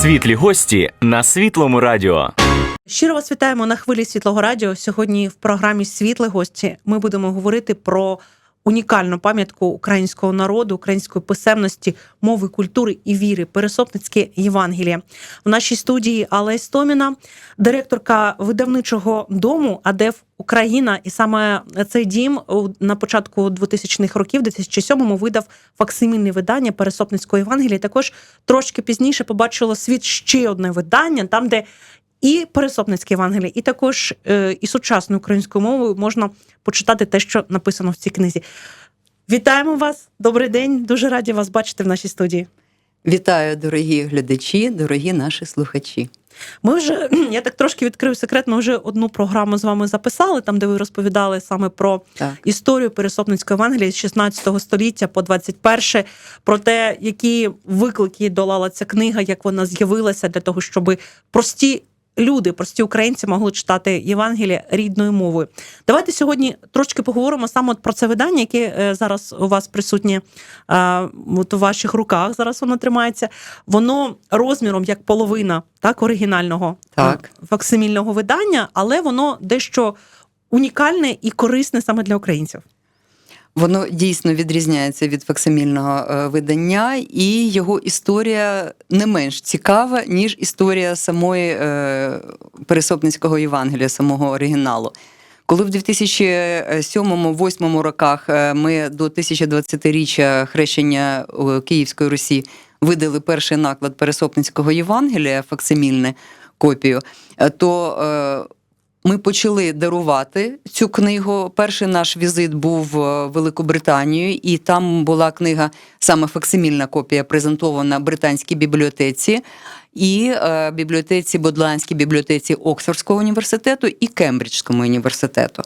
Світлі гості на світлому радіо. Щиро вас вітаємо на хвилі світлого радіо. Сьогодні в програмі Світле гості ми будемо говорити про унікальну пам'ятку українського народу, української писемності, мови, культури і віри, пересопницьке Євангеліє. В нашій студії Алла Істоміна, директорка видавничого дому АДЕФ Україна. І саме цей дім на початку 2000-х років, 2007-му, видав факсимільне видання Пересопницького Євангелія. Також трошки пізніше побачило світ ще одне видання, там, де і Пересопницьке Євангеліє, і також е, і сучасною українською мовою можна почитати те, що написано в цій книзі. Вітаємо вас! Добрий день! Дуже раді вас бачити в нашій студії. Вітаю, дорогі глядачі, дорогі наші слухачі. Ми вже я так трошки відкрию секрет. Ми вже одну програму з вами записали, там де ви розповідали саме про Так. історію Пересопницької Евангелії з 16 століття по 21, про те, які виклики долала ця книга, як вона з'явилася для того, щоб прості. Люди, прості українці могли читати Євангеліє рідною мовою. Давайте сьогодні трошки поговоримо саме про це видання, яке е, зараз у вас присутнє е, от у ваших руках. Зараз воно тримається. Воно розміром як половина так, оригінального Так. е, факсимільного видання, але воно дещо унікальне і корисне саме для українців. Воно дійсно відрізняється від факсимільного е, видання, і його історія не менш цікава, ніж історія самої е, Пересопницького Євангелія, самого оригіналу. Коли в 2007-2008 роках е, ми до 1020-річчя хрещення Київської Русі видали перший наклад Пересопницького Євангелія, факсимільне копію, то ми почали дарувати цю книгу. Перший наш візит був в Великобританію, і там була книга, саме факсимільна копія, презентована британській бібліотеці і е, бібліотеці Бодландській бібліотеці Оксфордського університету і Кембриджському університету.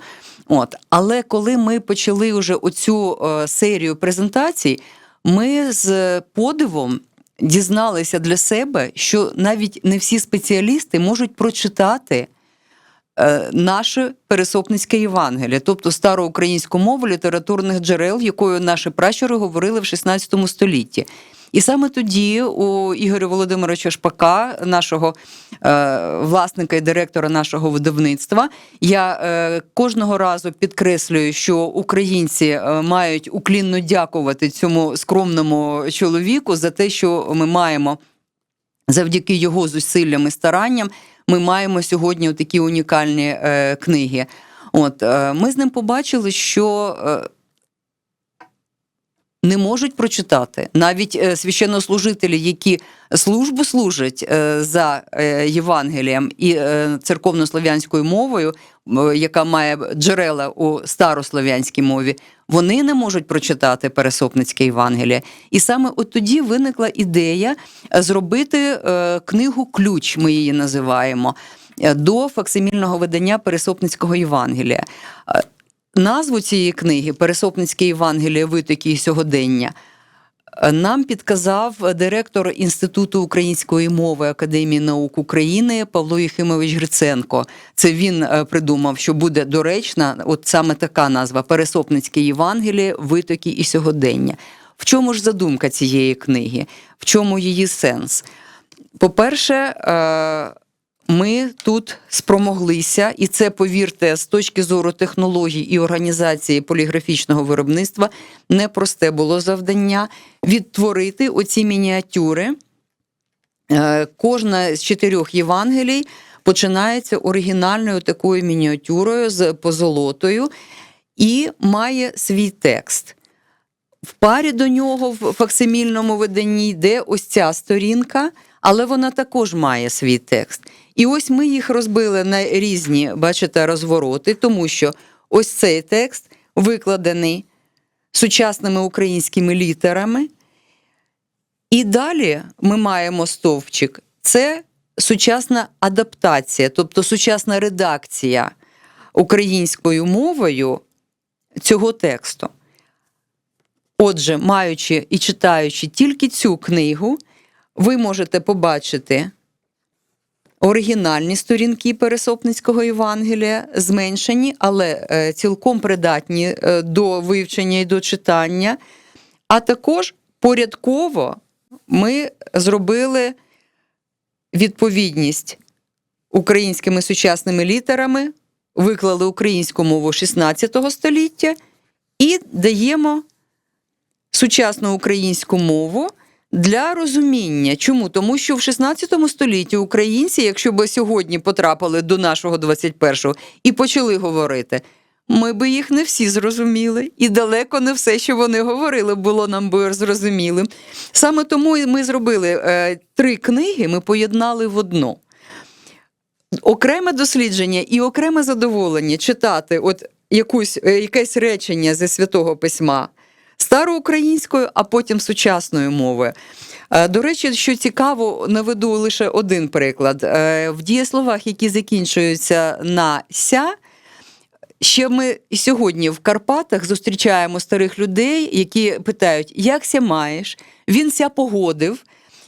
От, але коли ми почали вже оцю е, серію презентацій, ми з подивом дізналися для себе, що навіть не всі спеціалісти можуть прочитати наше пересопницьке Євангеліє, тобто староукраїнську мову літературних джерел, якою наші пращури говорили в 16 столітті. І саме тоді у Ігоря Володимировича Шпака, нашого е, власника і директора нашого видавництва, я е, кожного разу підкреслюю, що українці е, мають уклінно дякувати цьому скромному чоловіку за те, що ми маємо завдяки його зусиллям і старанням ми маємо сьогодні такі унікальні е, книги. От е, ми з ним побачили, що е, не можуть прочитати навіть е, священнослужителі, які службу служать е, за е, Євангелієм і церковнослов'янською мовою, яка має джерела у старослов'янській мові, вони не можуть прочитати Пересопницьке Євангеліє. І саме от тоді виникла ідея зробити книгу Ключ, ми її називаємо, до факсимільного видання Пересопницького Євангелія. Назву цієї книги Пересопницьке Євангеліє витоки і сьогодення нам підказав директор Інституту української мови Академії наук України Павло Єхимович Гриценко. Це він е, придумав, що буде доречна, от саме така назва Пересопницьке Євангеліє, витоки і сьогодення. В чому ж задумка цієї книги? В чому її сенс? По-перше, е, ми тут спромоглися, і це, повірте, з точки зору технологій і організації поліграфічного виробництва непросте було завдання відтворити оці мініатюри. Е, Кожна з чотирьох Євангелій починається оригінальною такою мініатюрою з позолотою і має свій текст. В парі до нього в факсимільному виданні йде ось ця сторінка, але вона також має свій текст. І ось ми їх розбили на різні, бачите, розвороти, тому що ось цей текст викладений сучасними українськими літерами. І далі ми маємо стовпчик. Це сучасна адаптація, тобто сучасна редакція українською мовою цього тексту. Отже, маючи і читаючи тільки цю книгу, ви можете побачити оригінальні сторінки Пересопницького Євангелія, зменшені, але е, цілком придатні е, до вивчення і до читання. А також порядково ми зробили відповідність українськими сучасними літерами, виклали українську мову 16 століття і даємо сучасну українську мову для розуміння. Чому? Тому що в 16 столітті українці, якщо б сьогодні потрапили до нашого 21-го і почали говорити, ми би їх не всі зрозуміли, і далеко не все, що вони говорили, було нам би зрозумілим. Саме тому ми зробили е, три книги, ми поєднали в одну. Окреме дослідження і окреме задоволення читати от якусь, е, якесь речення зі святого письма староукраїнською, а потім сучасною мовою. Е, До речі, що цікаво, наведу лише один приклад. Е, В дієсловах, які закінчуються на ся, Ще ми сьогодні в Карпатах зустрічаємо старих людей, які питають, як ся маєш, він ся погодив,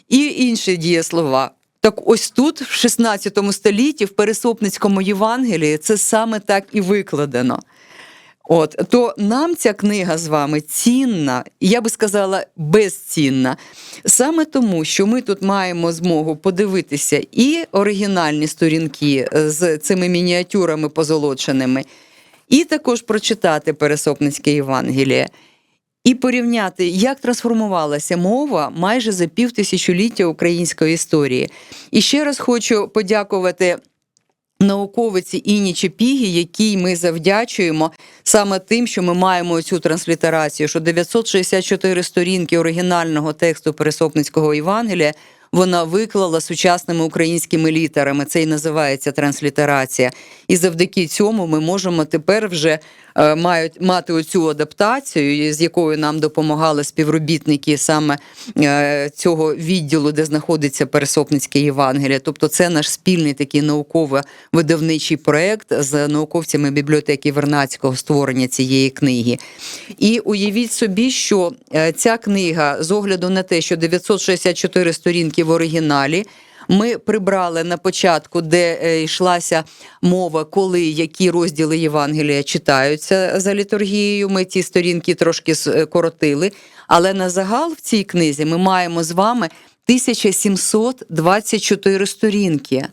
і інші дієслова. Так ось тут, в 16 столітті, в Пересопницькому Євангелії, це саме так і викладено. От то нам ця книга з вами цінна, я би сказала, безцінна. Саме тому, що ми тут маємо змогу подивитися і оригінальні сторінки з цими мініатюрами позолоченими, і також прочитати Пересопницьке Євангеліє. І порівняти, як трансформувалася мова майже за півтисячоліття української історії. І ще раз хочу подякувати науковиці Іні Чепігі, якій ми завдячуємо саме тим, що ми маємо цю транслітерацію, що 964 сторінки оригінального тексту Пересопницького Євангелія вона виклала сучасними українськими літерами. Це і називається транслітерація. І завдяки цьому ми можемо тепер вже мають мати оцю адаптацію, з якою нам допомагали співробітники саме е, цього відділу, де знаходиться Пересопницьке Євангеліє. Тобто, це наш спільний такий науково-видавничий проект з науковцями бібліотеки Вернацького створення цієї книги. І уявіть собі, що е, ця книга з огляду на те, що 964 сторінки в оригіналі. Ми прибрали на початку, де е, йшлася мова, коли які розділи Євангелія читаються за літургією. Ми ці сторінки трошки скоротили. Але на загал в цій книзі ми маємо з вами 1724 сторінки.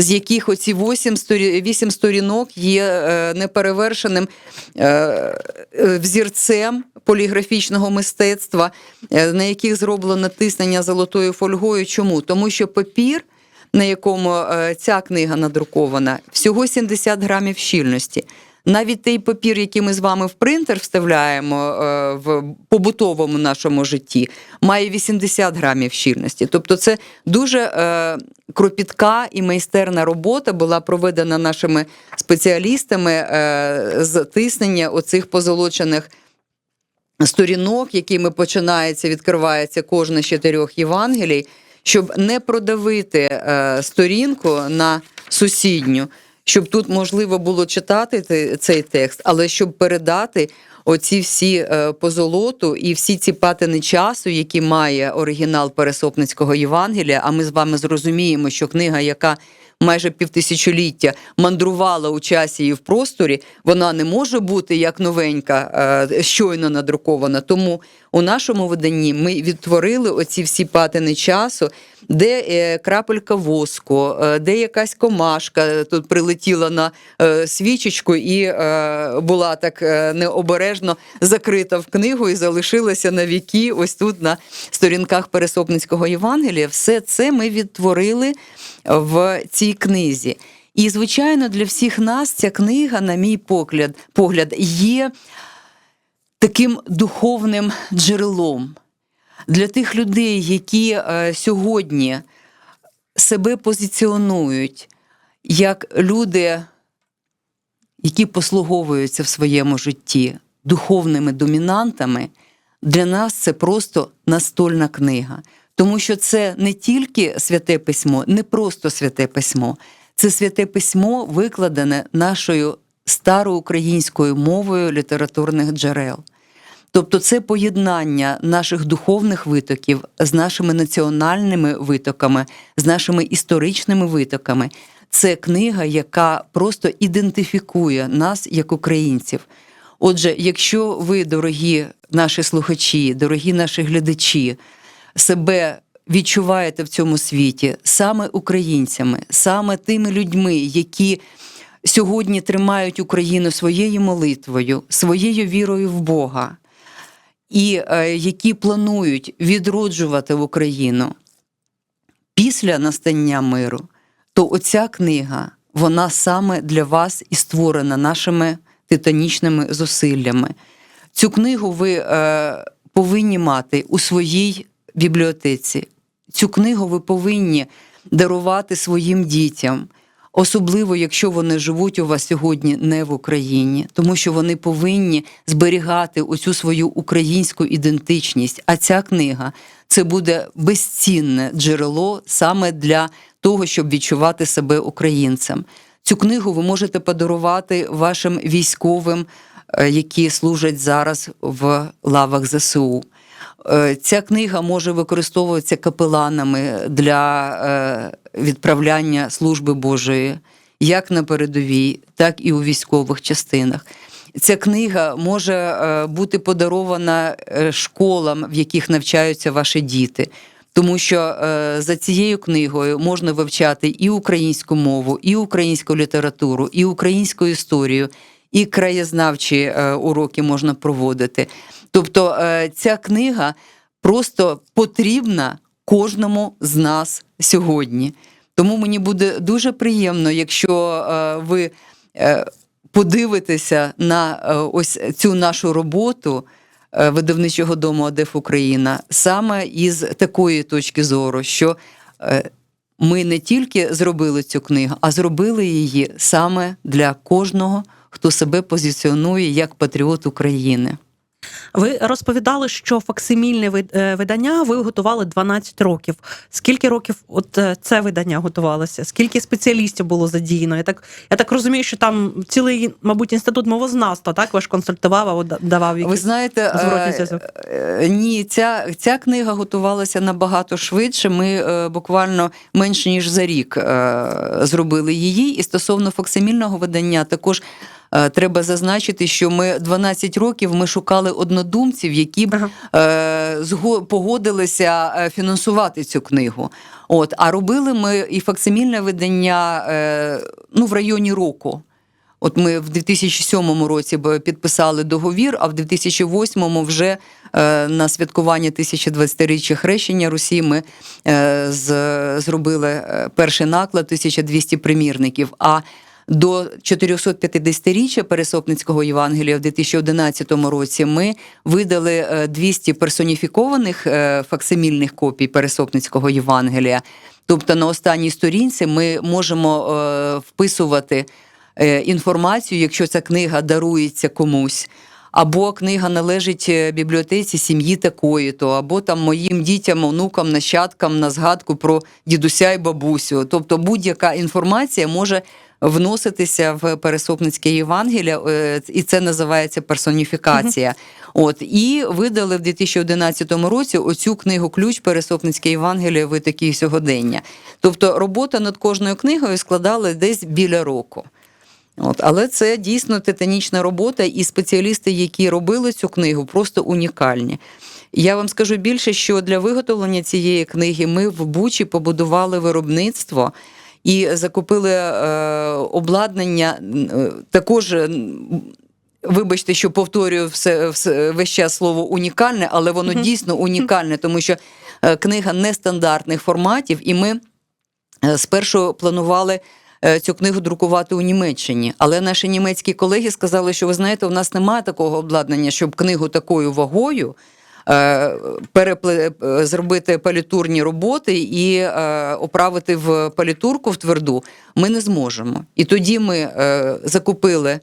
З яких оці 8, сторі... 8 сторінок є е, неперевершеним е, взірцем поліграфічного мистецтва, е, на яких зроблено тиснення золотою фольгою. Чому? Тому що папір, на якому ця книга надрукована, всього 70 грамів щільності. Навіть той папір, який ми з вами в принтер вставляємо е, в побутовому нашому житті, має 80 грамів щільності. Тобто, це дуже е, кропітка і майстерна робота була проведена нашими спеціалістами е, з тиснення оцих позолочених сторінок, якими починається, відкривається кожна з чотирьох Євангелій, щоб не продавити е, сторінку на сусідню, щоб тут можливо було читати цей текст, але щоб передати оці всі е, позолоту і всі ці патини часу, які має оригінал Пересопницького Євангелія. А ми з вами зрозуміємо, що книга, яка майже півтисячоліття мандрувала у часі і в просторі, вона не може бути як новенька, е, щойно надрукована. Тому у нашому виданні ми відтворили оці всі патини часу, де е, крапелька воску, е, де якась комашка тут прилетіла на свічечку і була так необережно закрита в книгу і залишилася на віки, ось тут на сторінках Пересопницького Євангелія. Все це ми відтворили в цій книзі. І, звичайно, для всіх нас ця книга, на мій погляд, погляд є таким духовним джерелом для тих людей, які е, сьогодні себе позиціонують як люди, які послуговуються в своєму житті духовними домінантами, для нас це просто настольна книга. Тому що це не тільки святе письмо, не просто святе письмо, це святе письмо, викладене нашою староукраїнською мовою літературних джерел. Тобто це поєднання наших духовних витоків з нашими національними витоками, з нашими історичними витоками. Це книга, яка просто ідентифікує нас як українців. Отже, якщо ви, дорогі наші слухачі, дорогі наші глядачі, себе відчуваєте в цьому світі саме українцями, саме тими людьми, які сьогодні тримають Україну своєю молитвою, своєю вірою в Бога, і е, які планують відроджувати Україну після настання миру, то оця книга, вона саме для вас і створена нашими титанічними зусиллями. Цю книгу ви е, повинні мати у своїй бібліотеці. Цю книгу ви повинні дарувати своїм дітям, особливо якщо вони живуть у вас сьогодні не в Україні, тому що вони повинні зберігати оцю свою українську ідентичність. А ця книга це буде безцінне джерело саме для того, щоб відчувати себе українцем. Цю книгу ви можете подарувати вашим військовим, е, які служать зараз в лавах ЗСУ. Е, Ця книга може використовуватися капеланами для е, відправляння служби Божої як на передовій, так і у військових частинах. Ця книга може е, бути подарована школам, в яких навчаються ваші діти. Тому що за цією книгою можна вивчати і українську мову, і українську літературу, і українську історію, і краєзнавчі уроки можна проводити. Тобто е, ця книга просто потрібна кожному з нас сьогодні. Тому мені буде дуже приємно, якщо е, ви е, подивитеся на ось цю нашу роботу видавничого дому АДЕФ Україна саме із такої точки зору, що ми не тільки зробили цю книгу, а зробили її саме для кожного, хто себе позиціонує як патріот України. Ви розповідали, що факсимільне е, видання ви готували 12 років. Скільки років от е, це видання готувалося? Скільки спеціалістів було задіяно? Я так я так розумію, що там цілий, мабуть, інститут мовознавства, так ваш консультував або да- давав Ви знаєте, е, зв'язок? ні, ця, ця книга готувалася набагато швидше. Ми е, буквально менше ніж за рік е, зробили її. І стосовно факсимільного видання, також треба зазначити, що ми 12 років ми шукали однодумців, які б Ага. е, погодилися е, фінансувати цю книгу. От, а робили ми і факсимільне видання е, ну, в районі року. От ми в 2007 році підписали договір, а в 2008 вже е, на святкування 1020-річчя хрещення Русі ми е, з, зробили е, перший наклад 1200 примірників. А до 450-річчя Пересопницького Євангелія в 2011 році ми видали е, 200 персоніфікованих е, факсимільних копій Пересопницького Євангелія. Тобто на останній сторінці ми можемо е, вписувати е, інформацію, якщо ця книга дарується комусь. Або книга належить е, бібліотеці сім'ї такої, то або там моїм дітям, онукам, нащадкам на згадку про дідуся і бабусю. Тобто будь-яка інформація може вноситися в Пересопницьке Євангелія, е, і це називається персоніфікація. От і видали в 2011 році оцю книгу Ключ Пересопницьке Євангеліє ви такі сьогодення. Тобто робота над кожною книгою складала десь біля року. От, але це дійсно титанічна робота, і спеціалісти, які робили цю книгу, просто унікальні. Я вам скажу більше, що для виготовлення цієї книги ми в Бучі побудували виробництво і закупили е, обладнання е, також. е, Вибачте, що повторюю все, все весь час слово унікальне, але воно дійсно унікальне, тому що е, книга нестандартних форматів, і ми е, спершу планували е, цю книгу друкувати у Німеччині. Але наші німецькі колеги сказали, що ви знаєте, у нас немає такого обладнання, щоб книгу такою вагою. Е, Перепле... е, зробити палітурні роботи і е, оправити в палітурку в тверду ми не зможемо. І тоді ми закупили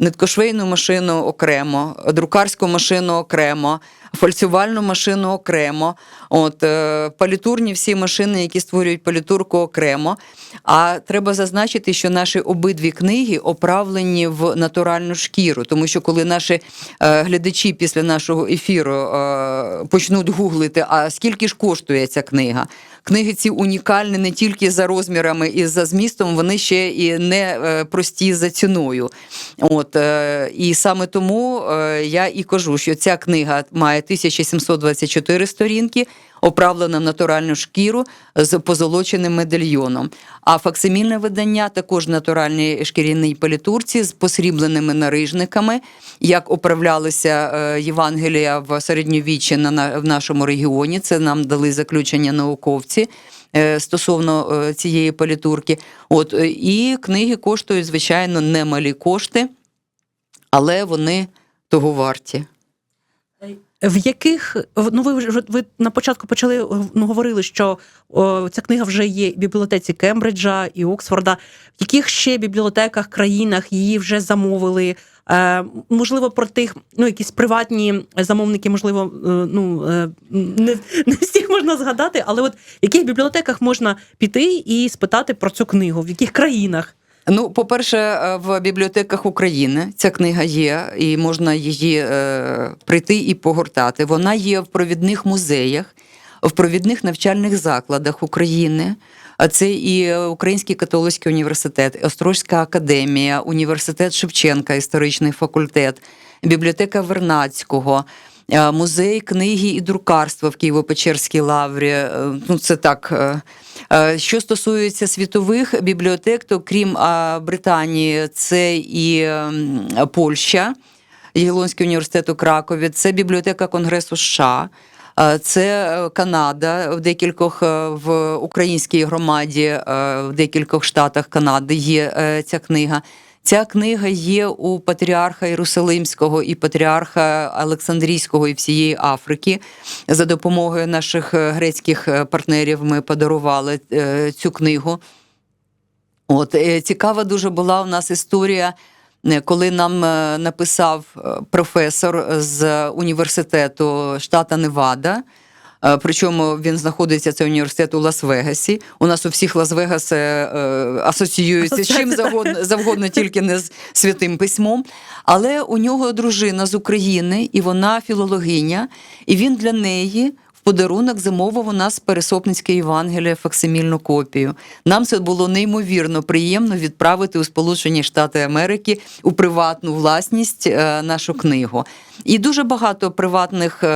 ниткошвейну машину окремо, друкарську машину окремо, фальцювальну машину окремо, от е, палітурні всі машини, які створюють палітурку окремо. А треба зазначити, що наші обидві книги оправлені в натуральну шкіру, тому що коли наші е, глядачі після нашого ефіру е, почнуть гуглити, а скільки ж коштує ця книга? Книги ці унікальні не тільки за розмірами і за змістом, вони ще і не е, прості за ціною. От, е, і саме тому е, я і кажу, що ця книга має 1724 сторінки. Оправлена в натуральну шкіру з позолоченим медальйоном. А факсимільне видання також в натуральній шкіряній палітурці з посрібленими нарижниками, як управлялися е, Євангелія в середньовіччі в нашому регіоні. Це нам дали заключення науковці. е, Стосовно е, цієї палітурки, от і книги коштують звичайно немалі кошти, але вони того варті. В яких ну ви вже ви на початку почали ну, говорили, що о, ця книга вже є в бібліотеці Кембриджа і Оксфорда. В яких ще бібліотеках, країнах її вже замовили? Е, можливо, про тих ну якісь приватні замовники, можливо, е, ну е, не, не всіх можна згадати, але от в яких бібліотеках можна піти і спитати про цю книгу, в яких країнах? Ну, по-перше, е, в бібліотеках України ця книга є, і можна її е, прийти і погортати. Вона є в провідних музеях, в провідних навчальних закладах України. А це і Український католицький університет, Острозька академія, університет Шевченка, історичний факультет, бібліотека Вернацького. Е, Музей книги і друкарства в Києво-Печерській лаврі. е, Ну, це так. е, Що стосується світових бібліотек, то крім Британії, це і Польща, Єгелонський університет у Кракові, це бібліотека Конгресу США. Це Канада в декількох в українській громаді, в декількох штатах Канади є ця книга. Ця книга є у патріарха Єрусалимського і патріарха Олександрійського і всієї Африки. За допомогою наших е, грецьких е, партнерів ми подарували е, цю книгу. От цікава дуже була у нас історія, коли нам написав професор з університету штата Невада. Е, Причому він знаходиться цей університет у Лас-Вегасі. У нас у всіх Лас-Вегас е, асоціюється з чим завгодно, завгодно, тільки не з святим письмом. Але у нього дружина з України, і вона філологиня, і він для неї. Подарунок замовив у нас Пересопницьке Євангеліє факсимільну копію. Нам це було неймовірно приємно відправити у Сполучені Штати Америки у приватну власність е, нашу книгу. І дуже багато приватних е,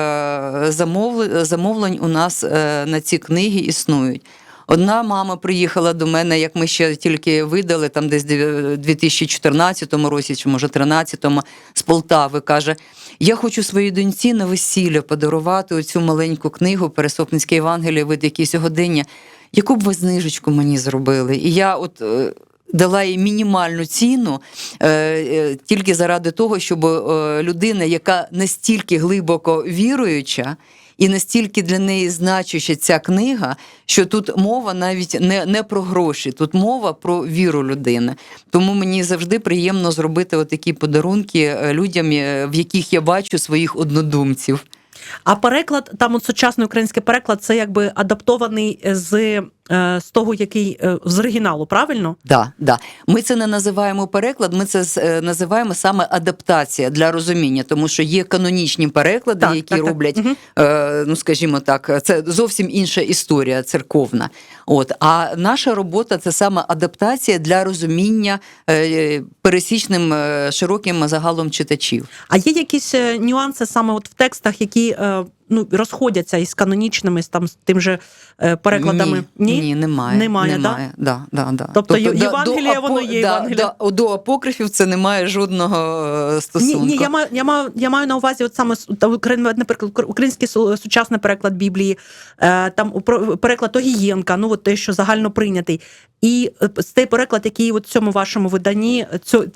замовл- замовлень у нас е, на ці книги існують. Одна мама приїхала до мене, як ми ще тільки видали, там десь в 2014 році, чи може 13-му, з Полтави, каже: Я хочу своїй доньці на весілля подарувати оцю маленьку книгу Пересопницьке Євангеліє, вид якісь сьогодення. Яку б ви знижечку мені зробили? І я от. е, Дала їй мінімальну ціну е, е, тільки заради того, щоб е, людина, яка настільки глибоко віруюча, і настільки для неї значуща ця книга, що тут мова навіть не, не про гроші, тут мова про віру людини. Тому мені завжди приємно зробити отакі подарунки е, людям, е, в яких я бачу своїх однодумців. А переклад, там от сучасний український переклад, це якби адаптований з, з того, який е, з оригіналу, правильно? Да, да. Ми це не називаємо переклад, ми це е, називаємо саме адаптація для розуміння, тому що є канонічні переклади, Так, які так, так. роблять, е, ну скажімо так, це зовсім інша історія церковна. От а наша робота це саме адаптація для розуміння е, пересічним е, широким загалом читачів. А є якісь е, нюанси саме от в текстах, які е, ну, розходяться із канонічними, з там з тим же е, перекладами? Ні, ні, немає. Немає, немає. Да? Да, да, Тобто Є- да, Євангеліє, до воно є да, Євангеліє. Да, до апокрифів це не має жодного е, Ні, ні, я маю, я маю, я маю на увазі, от саме наприклад, український сучасний переклад Біблії, е, там переклад Огієнка, ну от те, що загально прийнятий. І цей переклад, який от в цьому вашому виданні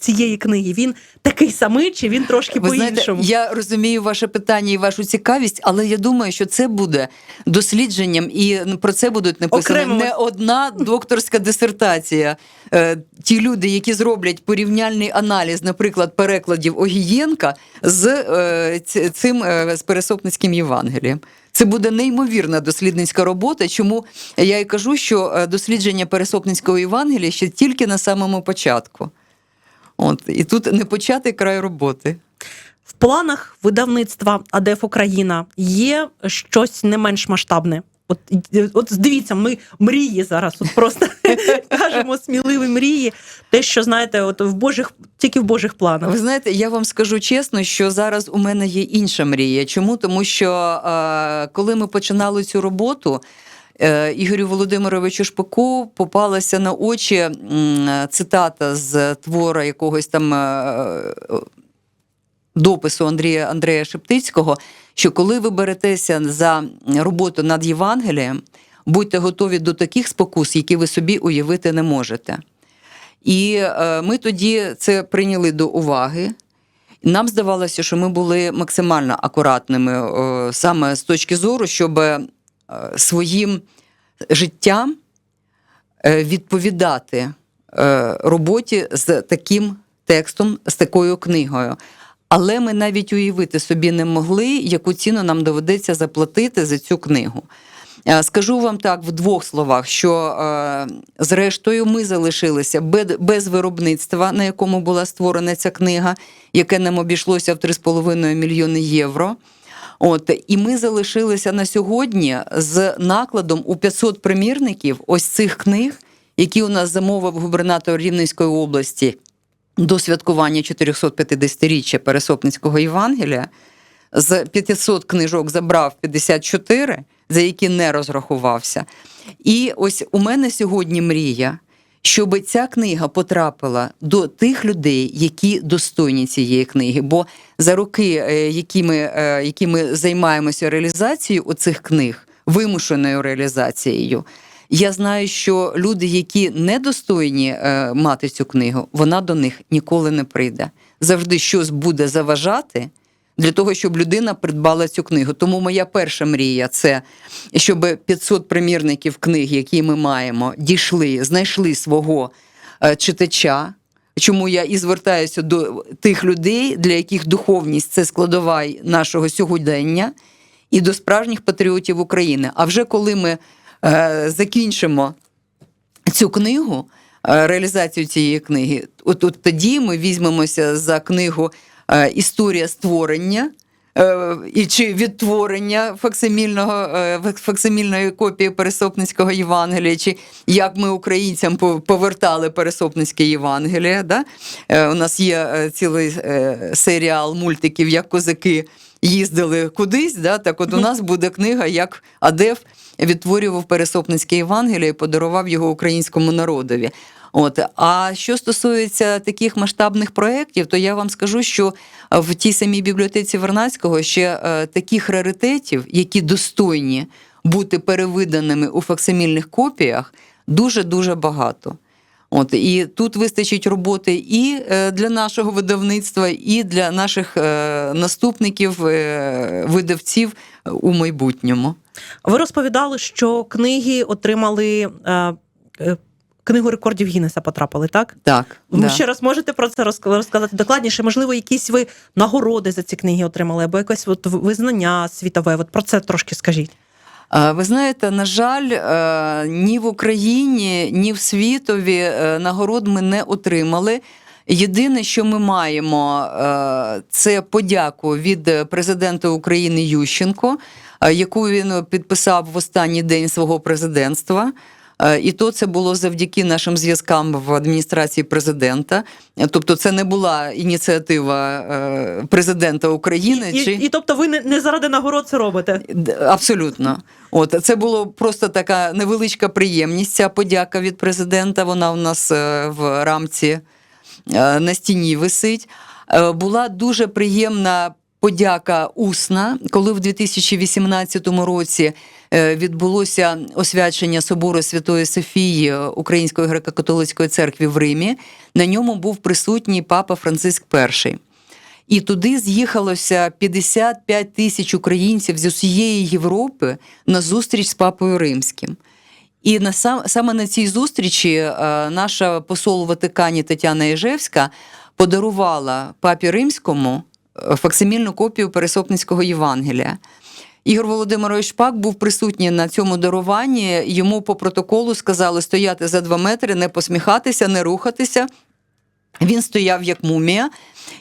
цієї книги, він такий самий, чи він трошки по-іншому? я розумію ваше питання і вашу цікавість, але я думаю, що це буде дослідженням, і про це будуть написані Окремо. не одна докторська дисертація. Е, Ті люди, які зроблять порівняльний аналіз, наприклад, перекладів Огієнка з е, цим е, з Пересопницьким Євангелієм. Це буде неймовірна дослідницька робота. Чому я і кажу, що дослідження Пересопницького Євангелія ще тільки на самому початку. От і тут не початий край роботи. В планах видавництва АДФ Україна є щось не менш масштабне. От, от дивіться, ми мрії зараз. От просто кажемо сміливі мрії. Те, що знаєте, от в Божих, тільки в Божих планах. Ви знаєте, я вам скажу чесно, що зараз у мене є інша мрія. Чому? Тому що е, коли ми починали цю роботу. е, Ігорю Володимировичу Шпаку попалася на очі м, цитата з твора якогось там е, допису Андрія Андрея Шептицького, що коли ви беретеся за роботу над Євангелієм, будьте готові до таких спокус, які ви собі уявити не можете. І е, ми тоді це прийняли до уваги. Нам здавалося, що ми були максимально акуратними е, саме з точки зору, щоб е, своїм життям відповідати роботі з таким текстом, з такою книгою. Але ми навіть уявити собі не могли, яку ціну нам доведеться заплатити за цю книгу. Е, Скажу вам так в двох словах, що е, зрештою ми залишилися без, виробництва, на якому була створена ця книга, яке нам обійшлося в 3,5 мільйони євро. От і ми залишилися на сьогодні з накладом у 500 примірників ось цих книг, які у нас замовив губернатор Рівненської області до святкування 450-річчя Пересопницького Євангелія. З 500 книжок забрав 54, за які не розрахувався. І ось у мене сьогодні мрія, щоб ця книга потрапила до тих людей, які достойні цієї книги. Бо за роки, е, які ми, е, які ми займаємося реалізацією оцих книг, вимушеною реалізацією, я знаю, що люди, які недостойні е, мати цю книгу, вона до них ніколи не прийде. Завжди щось буде заважати для того, щоб людина придбала цю книгу. Тому моя перша мрія це щоб 500 примірників книг, які ми маємо, дійшли, знайшли свого е, читача. Чому я і звертаюся до тих людей, для яких духовність це складова нашого сьогодення, і до справжніх патріотів України. А вже коли ми закінчимо цю книгу, е, реалізацію цієї книги, от, от тоді ми візьмемося за книгу е, Історія створення. е, І чи відтворення факсимільного е, факсимільної копії Пересопницького Євангелія, чи як ми українцям повертали Пересопницьке Євангеліє. Да? Е, У нас є е, цілий е, серіал мультиків, як козаки їздили кудись. Да? Так от у нас буде книга, як Адев відтворював Пересопницьке Євангеліє і подарував його українському народові. От а що стосується таких масштабних проєктів, то я вам скажу, що в тій самій бібліотеці Вернацького ще е, таких раритетів, які достойні бути перевиданими у факсимільних копіях, дуже дуже багато. От і тут вистачить роботи і е, для нашого видавництва, і для наших е, наступників, е, видавців у майбутньому. Ви розповідали, що книги отримали книгу рекордів Гіннеса потрапили, так? Так, Ви да. ще раз можете про це розказати докладніше? Можливо, якісь ви нагороди за ці книги отримали, або якесь от визнання світове. От про це трошки скажіть. А, Ви знаєте, на жаль, е, ні в Україні, ні в світові е, нагород ми не отримали. Єдине, що ми маємо, е, це подяку від президента України Ющенко, е, яку він підписав в останній день свого президентства. Е, І то це було завдяки нашим зв'язкам в адміністрації президента. Тобто, це не була ініціатива е, президента України. І, чи... і, і тобто, ви не, не заради нагород це робите? Абсолютно. От це було просто така невеличка приємність. Ця подяка від президента. Вона у нас е, в рамці на стіні висить. Була дуже приємна подяка усна, коли в 2018 році е, відбулося освячення собору Святої Софії Української греко-католицької церкви в Римі. На ньому був присутній папа Франциск І. І туди з'їхалося 55 тисяч українців з усієї Європи на зустріч з папою римським. І на сам, саме на цій зустрічі е, наша посол у Ватикані Тетяна Єжевська подарувала папі римському факсимільну копію Пересопницького Євангелія. Ігор Володимирович Шпак був присутній на цьому даруванні. Йому по протоколу сказали стояти за два метри, не посміхатися, не рухатися. Він стояв як мумія.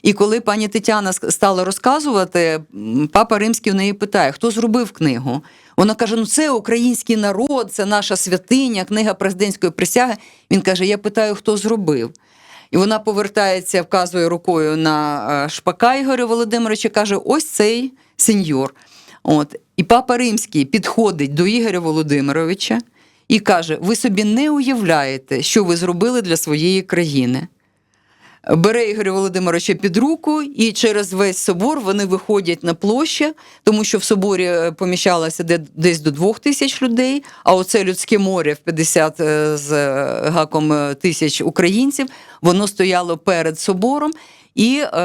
І коли пані Тетяна стала розказувати, папа римський у неї питає, хто зробив книгу. Вона каже: ну це український народ, це наша святиня, книга президентської присяги. Він каже: Я питаю, хто зробив. І вона повертається, вказує рукою на е, шпака Ігоря Володимировича, каже: ось цей сеньор. От. І папа Римський підходить до Ігоря Володимировича і каже: Ви собі не уявляєте, що ви зробили для своєї країни. Бере Ігоря Володимировича під руку, і через весь собор вони виходять на площу, тому що в соборі е, поміщалося десь до двох тисяч людей. А оце людське море в 50 е, з е, гаком тисяч українців, воно стояло перед собором. І е,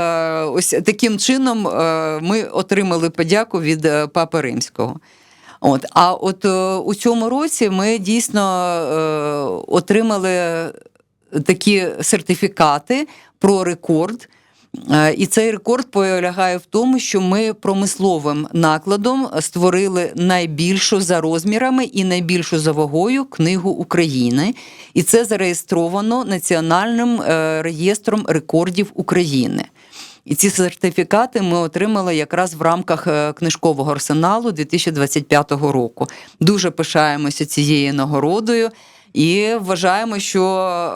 ось таким чином е, ми отримали подяку від Папи Римського. От, а от е, у цьому році ми дійсно е, отримали такі сертифікати про рекорд. Е, І цей рекорд полягає в тому, що ми промисловим накладом створили найбільшу за розмірами і найбільшу за вагою книгу України. І це зареєстровано Національним е, реєстром рекордів України. І ці сертифікати ми отримали якраз в рамках е, книжкового арсеналу 2025 року. Дуже пишаємося цією нагородою і вважаємо, що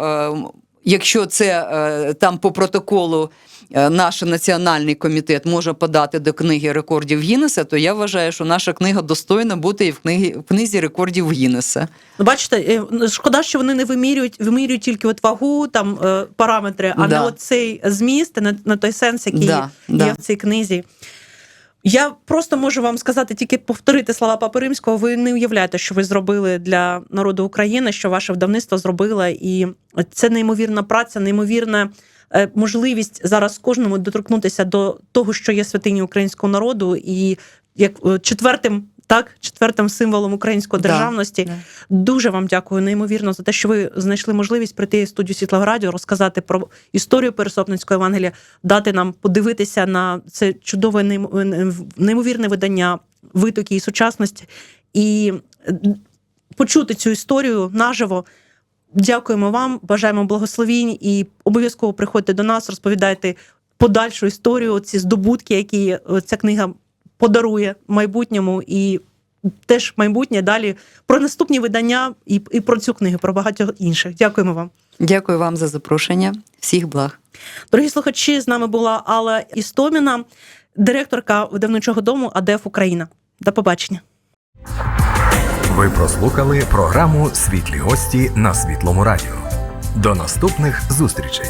е, якщо це е, там по протоколу е, наш національний комітет може подати до книги рекордів Гіннеса, то я вважаю, що наша книга достойна бути і в книгі в книзі рекордів Гіннеса. Ну, бачите, шкода, що вони не вимірюють, вимірюють тільки от вагу, там параметри, а Да. не оцей зміст, не, не той сенс, який Да, є да. в цій книзі. Я просто можу вам сказати, тільки повторити слова Папи Римського. Ви не уявляєте, що ви зробили для народу України, що ваше вдавництво зробило, і це неймовірна праця, неймовірна е, можливість зараз кожному доторкнутися до того, що є святині українського народу, і як е, четвертим, так, четвертим символом української державності. да. Дуже вам дякую неймовірно за те, що ви знайшли можливість прийти в студію Світлого Радіо, розказати про історію Пересопницького Євангелія, дати нам подивитися на це чудове неймовірне видання витоки і сучасності і почути цю історію наживо. Дякуємо вам, бажаємо благословінь і обов'язково приходьте до нас, розповідайте подальшу історію, ці здобутки, які е, ця книга подарує в майбутньому, і теж майбутнє далі про наступні видання і, і про цю книгу, про багатьох інших. Дякуємо вам. Дякую вам за запрошення. Всіх благ. Дорогі слухачі, з нами була Алла Істоміна, директорка видавничого дому АДФ Україна. До побачення. Ви прослухали програму Світлі гості на Світлому Радіо. До наступних зустрічей!